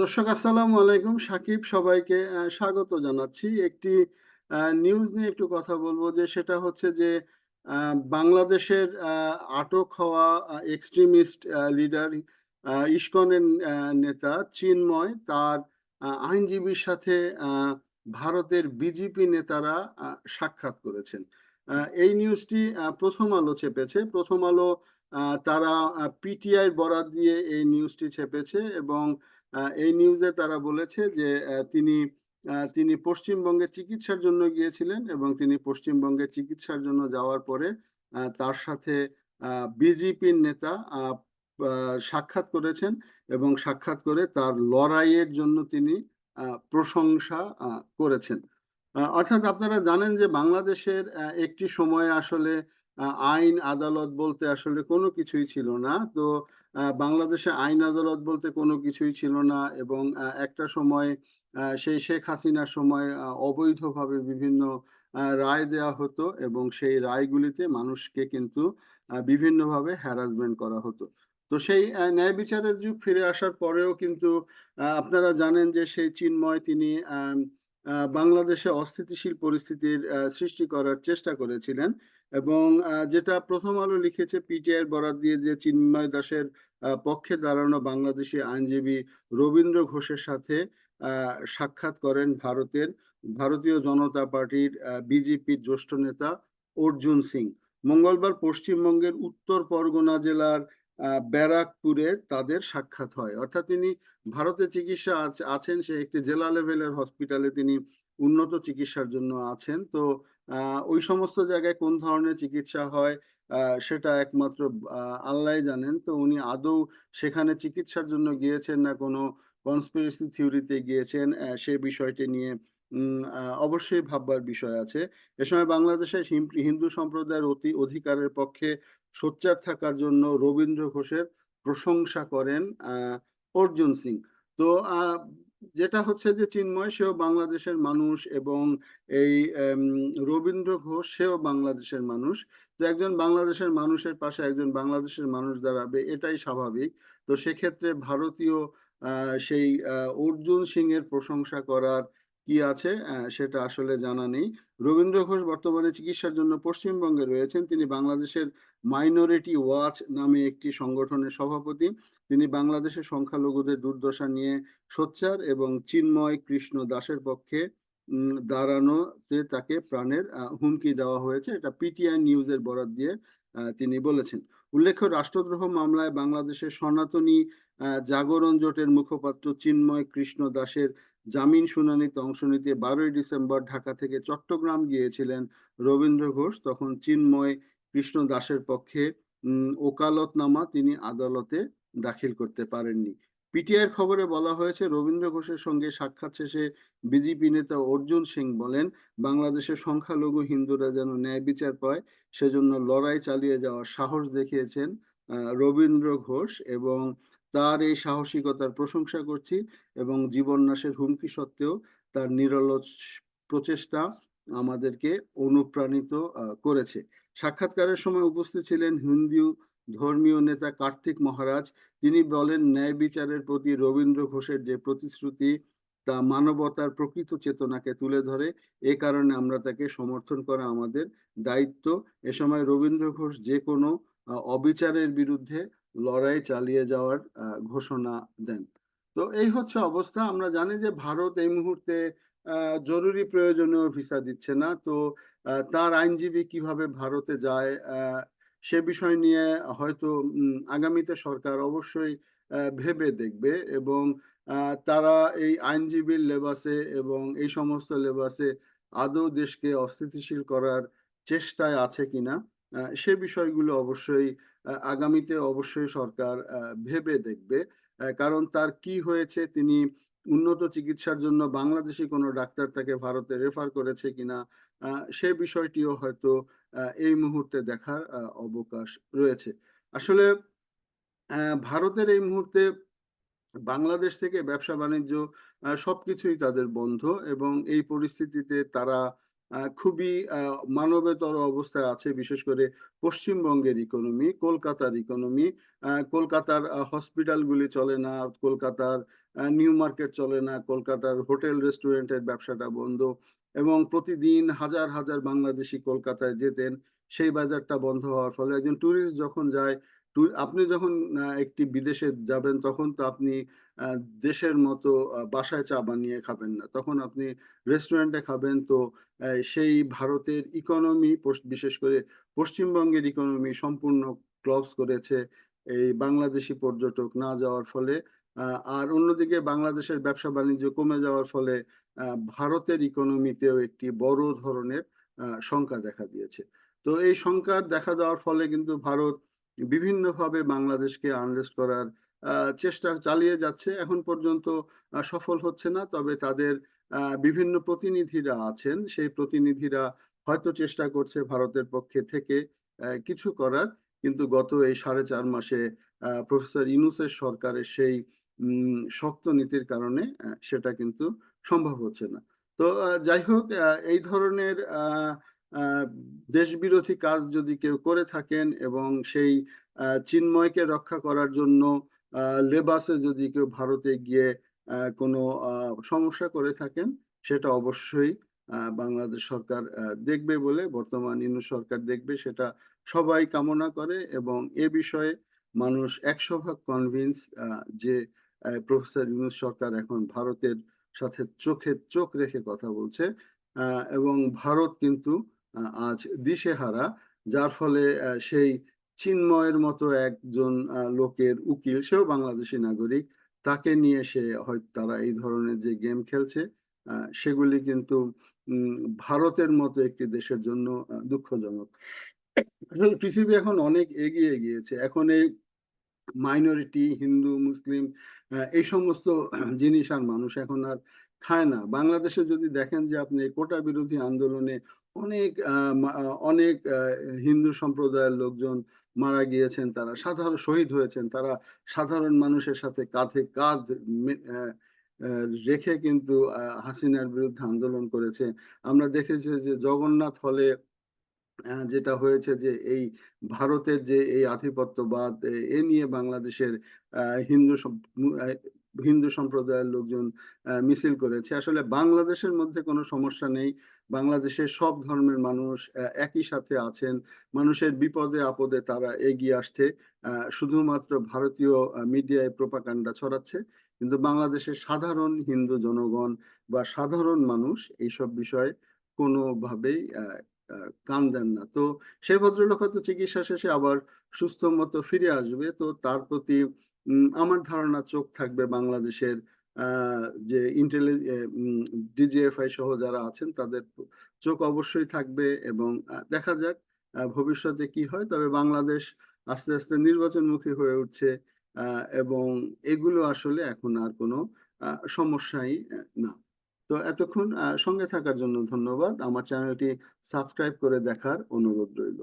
দর্শক, আসসালামু আলাইকুম। সাকিব সবাইকে স্বাগত জানাচ্ছি। একটি নিউজ নিয়ে একটু কথা বলব যে সেটা হচ্ছে যে বাংলাদেশের আটক হওয়া এক্সট্রিমিস্ট লিডার ইস্কনের নেতা চিন্ময়, তার আইনজীবীর সাথে ভারতের বিজেপি নেতারা সাক্ষাৎ করেছেন। এই নিউজটি প্রথম আলো চেপেছে প্রথম আলো তারা পিটিআই বরাত দিয়ে এই নিউজটি ছেপেছে এবং এই নিউজে তারা বলেছে যে তিনি তিনি পশ্চিমবঙ্গে চিকিৎসার জন্য গিয়েছিলেন এবং তিনি পশ্চিমবঙ্গে চিকিৎসার জন্য যাওয়ার পরে তার সাথে বিজেপির নেতা সাক্ষাৎ করেছেন এবং সাক্ষাৎ করে তার লড়াইয়ের জন্য তিনি প্রশংসা করেছেন। অর্থাৎ আপনারা জানেন যে বাংলাদেশের একটি সময়ে আসলে আইন আদালত বলতে আসলে কোনো কিছুই ছিল না। তো বাংলাদেশে আইন আদালত বলতে কোনো কিছুই ছিল না এবং একটা সময় সেই শেখ হাসিনার সময় অবৈধভাবে বিভিন্ন রায় দেওয়া হতো এবং সেই রায়গুলিতে মানুষকে কিন্তু বিভিন্নভাবে হ্যারাসমেন্ট করা হতো। তো সেই ন্যায় বিচারের যুগ ফিরে আসার পরেও কিন্তু আপনারা জানেন যে সেই চিন্ময় তিনি আহ, বাংলাদেশে অস্থিতিশীল পরিস্থিতির সৃষ্টি করার চেষ্টা করেছিলেন এবং যেটা প্রথম আলো লিখেছে পিটিআই বরাদ দিয়ে যে চিন্ময় দাসের পক্ষে দাঁড়ানো বাংলাদেশি আইনজীবী রবীন্দ্র ঘোষের সাথে সাক্ষাৎ করেন ভারতের, ভারতীয় জনতা পার্টির বিজেপির জ্যেষ্ঠ নেতা অর্জুন সিং। মঙ্গলবার পশ্চিমবঙ্গের উত্তর পরগনা জেলার ব্যারাকপুরে তাদের সাক্ষাৎ হয়। অর্থাৎ তিনি ভারতে চিকিৎসা আছে- আছেন, সে একটি জেলা লেভেলের হসপিটালে তিনি উন্নত চিকিৎসার জন্য আছেন। তো ওই সমস্ত জায়গায় কোন ধরনের চিকিৎসা হয় সেটা একমাত্র আল্লাহ জানেন। তো উনি আদৌ সেখানে চিকিৎসার জন্য গিয়েছেন না কোনো কনস্পিরেসি থিওরিতে গিয়েছেন সে বিষয়টি নিয়ে অবশ্যই ভাববার বিষয় আছে। এ সময় বাংলাদেশে হিন্দু সম্প্রদায়ের অতি, অধিকারের পক্ষে সোচ্চার থাকার জন্য রবীন্দ্র ঘোষের প্রশংসা করেন অর্জুন সিং। তো যেটা হচ্ছে যে চিন্ময়, সেও বাংলাদেশের মানুষ এবং এই রবীন্দ্র ঘোষ, সেও বাংলাদেশের মানুষ। তো একজন বাংলাদেশের মানুষের পাশে একজন বাংলাদেশের মানুষ দাঁড়াবে, এটাই স্বাভাবিক। তো সেক্ষেত্রে ভারতীয় সেই অর্জুন সিং এর প্রশংসা করার কি আছে? সেটা আসলে জানা নেই। রবীন্দ্র ঘোষ বর্তমানে চিকিৎসার জন্য পশ্চিমবঙ্গে রয়েছেন। তিনি বাংলাদেশের মাইনরিটি ওয়াচ নামে একটি সংগঠনের সভাপতি। তিনি বাংলাদেশের সংখ্যালঘুদের দুর্দশা নিয়ে সোচ্চার এবং চিন্ময় কৃষ্ণ দাসের পক্ষে দাঁড়ানোতে তাকে প্রাণের হুমকি দেওয়া হয়েছে। এটা পিটিআই নিউজের বরাত দিয়ে তিনি বলেছেন। উল্লেখ্য, রাষ্ট্রদ্রোহ মামলায় বাংলাদেশের সনাতনী জাগরণ জোটের মুখপাত্র চিন্ময় কৃষ্ণ দাসের জামিন শুনানিতে অংশ নিতে বারোই ডিসেম্বর ঢাকা থেকে চট্টগ্রাম গিয়েছিলেন রবীন্দ্র ঘোষ। তখন চিন্ময় কৃষ্ণ দাসের পক্ষে ওকালতনামা তিনি আদালতে দাখিল করতে পারেননি। পিটিআইয়ের খবরে বলা হয়েছে, রবীন্দ্র ঘোষের সঙ্গে সাক্ষাৎ শেষে বিজেপি নেতা অর্জুন সিং বলেন, বাংলাদেশের সংখ্যালঘু হিন্দুরা যেন ন্যায় বিচার পায়, সেজন্য লড়াই চালিয়ে যাওয়ার সাহস দেখিয়েছেন রবীন্দ্র ঘোষ এবং তার এই সাহসিকতার প্রশংসা করছি এবং জীবননাশের হুমকি সত্ত্বেও তার নিরলস প্রচেষ্টা আমাদেরকে অনুপ্রাণিত করেছে। সাক্ষাৎকারের সময় উপস্থিত ছিলেন হিন্দু ধর্মীয় নেতা কার্তিক মহারাজ। তিনি বলেন, ন্যায় বিচারের প্রতি রবীন্দ্র ঘোষের যে প্রতিশ্রুতি, তা মানবতার প্রকৃত চেতনাকে তুলে ধরে। এ কারণে আমরা তাকে সমর্থন করা আমাদের দায়িত্ব। এ সময় রবীন্দ্র ঘোষ যে কোনো অবিচারের বিরুদ্ধে লড়াই চালিয়ে যাওয়ার ঘোষণা দেন। তো এই হচ্ছে অবস্থা। আমরা জানি যে ভারত এই মুহূর্তে জরুরি প্রয়োজনীয় ভিসা দিচ্ছে না। তো তার আইনজীবী কীভাবে ভারতে যায় সে বিষয় নিয়ে হয়তো আগামীতে সরকার অবশ্যই ভেবে দেখবে এবং তারা এই আইনজীবীর লেবাসে এবং এই সমস্ত লেবাসে আদৌ দেশকে অস্থিতিশীল করার চেষ্টায় আছে কিনা সে বিষয়গুলো অবশ্যই আগামীতে অবশ্যই সরকার ভেবে দেখবে। কারণ তার কি হয়েছে, তিনি উন্নত চিকিৎসার জন্য বাংলাদেশি কোনো ডাক্তার তাকে ভারতে রেফার করেছে কিনা সে বিষয়টিও হয়তো এই মুহূর্তে দেখার অবকাশ রয়েছে। আসলে ভারতের এই মুহূর্তে বাংলাদেশ থেকে ব্যবসা বাণিজ্য সবকিছুই তাদের বন্ধ এবং এই পরিস্থিতিতে তারা খুবই মানবেতর অবস্থায় আছে, বিশেষ করে পশ্চিমবঙ্গের ইকোনমি কলকাতার ইকোনমি কলকাতার হসপিটালগুলি চলে না, কলকাতার নিউ মার্কেট চলে না, কলকাতার হোটেল রেস্টুরেন্টের ব্যবসাটা বন্ধ এবং প্রতিদিন হাজার হাজার বাংলাদেশি কলকাতায় যেতেন, সেই বাজারটা বন্ধ হওয়ার ফলে একজন ট্যুরিস্ট যখন যায় আপনি যখন একটি বিদেশে যাবেন, তখন তো আপনি দেশের মতো বাসায় চা বানিয়ে খাবেন না। তখন আপনি রেস্টুরেন্টে খাবেন, তো সেই ভারতের ইকোনমি বিশেষ করে পশ্চিমবঙ্গের ইকোনমি সম্পূর্ণ ক্লবস করেছে। এই বাংলাদেশি পর্যটক না যাওয়ার ফলে আর অন্যদিকে বাংলাদেশের ব্যবসা বাণিজ্য কমে যাওয়ার ফলে ভারতের ইকোনমিতেও একটি বড় ধরনের শঙ্কা দেখা দিয়েছে। তো এই শঙ্কার দেখা দেওয়ার ফলে কিন্তু ভারত বিভিন্নভাবে বাংলাদেশকে আনরেস্ট করার চেষ্টা চালিয়ে যাচ্ছে। এখন পর্যন্ত সফল হচ্ছে না তবে তাদের বিভিন্ন প্রতিনিধিরা আছেন। সেই প্রতিনিধিরা হয়তো চেষ্টা করছে ভারতের পক্ষে থেকে কিছু করার। কিন্তু গত এই সাড়ে চার মাসে প্রফেসর ইউনূসের সরকারের সেই শক্ত নীতির কারণে সেটা কিন্তু সম্ভব হচ্ছে না। তো যাই হোক এই ধরনের আহ, দেশবিরোধী কাজ যদি কেউ করে থাকেন এবং সেই চিন্ময়কে রক্ষা করার জন্য লেবাসে যদি কেউ ভারতে গিয়ে কোনো সমস্যা করে থাকেন, সেটা অবশ্যই বাংলাদেশ সরকার দেখবে বলে, বর্তমান ইনু সরকার দেখবে, সেটা সবাই কামনা করে এবং এ বিষয়ে মানুষ একশো ভাগ কনভিন্স যে প্রফেসর ইউনুস সরকার এখন ভারতের সাথে চোখে চোখ রেখে কথা বলছে এবং ভারত কিন্তু আজ দিশেহারা, যার ফলে সেই চিন্ময়ের মতো একজন লোকের উকিল, সেও বাংলাদেশি নাগরিক, তাকে নিয়ে সে হয়তো তারা এই ধরনের যে গেম খেলছে সেগুলি কিন্তু ভারতের মতো একটি দেশের জন্য দুঃখজনক। আসলে পৃথিবী এখন অনেক এগিয়ে গিয়েছে। এখন এই মাইনরিটি হিন্দু, মুসলিম এই সমস্ত জিনিস আর মানুষ এখন আর খায় না। বাংলাদেশে যদি দেখেন যে আপনি কোটা বিরোধী আন্দোলনে অনেক অনেক হিন্দু সম্প্রদায়ের লোকজন মারা গিয়েছেন, তারা সাধারণ, শহীদ হয়েছেন, তারা সাধারণ মানুষের সাথে কাঁধে কাঁধ রেখে কিন্তু হাসিনার বিরুদ্ধে আন্দোলন করেছে। আমরা দেখেছি যে জগন্নাথ হলে যেটা হয়েছে যে এই ভারতের যে এই আধিপত্যবাদ, এ- নিয়ে বাংলাদেশের হিন্দু হিন্দু সম্প্রদায়ের লোকজন মিছিল করেছে। আসলে বাংলাদেশের মধ্যে কোনো সমস্যা নেই। বাংলাদেশের সব ধর্মের মানুষ একই সাথে আছেন। মানুষের বিপদে আপদে তারা এগিয়ে আসছে। শুধুমাত্র ভারতীয় মিডিয়ায় প্রোপাগান্ডা ছড়াচ্ছে। কিন্তু বাংলাদেশের সাধারণ হিন্দু জনগণ বা সাধারণ মানুষ এইসব বিষয়ে কোনোভাবেই কান দেন না। তো সেই ভদ্রলোক হয়তো চিকিৎসা শেষে আবার সুস্থ মতো ফিরে আসবে। তো তার প্রতি আমার ধারণা চোখ থাকবে বাংলাদেশের যে ইন্টেলি ডিজিএফআই সহ যারা আছেন তাদের চোখ অবশ্যই থাকবে এবং দেখা যাক ভবিষ্যতে কি হয়। তবে বাংলাদেশ আস্তে আস্তে নির্বাচনমুখী হয়ে উঠছে এবং এগুলো আসলে এখন আর কোনো সমস্যাই না। তো এতক্ষণ সঙ্গে থাকার জন্য ধন্যবাদ। আমার চ্যানেলটি সাবস্ক্রাইব করে দেখার অনুরোধ রইল।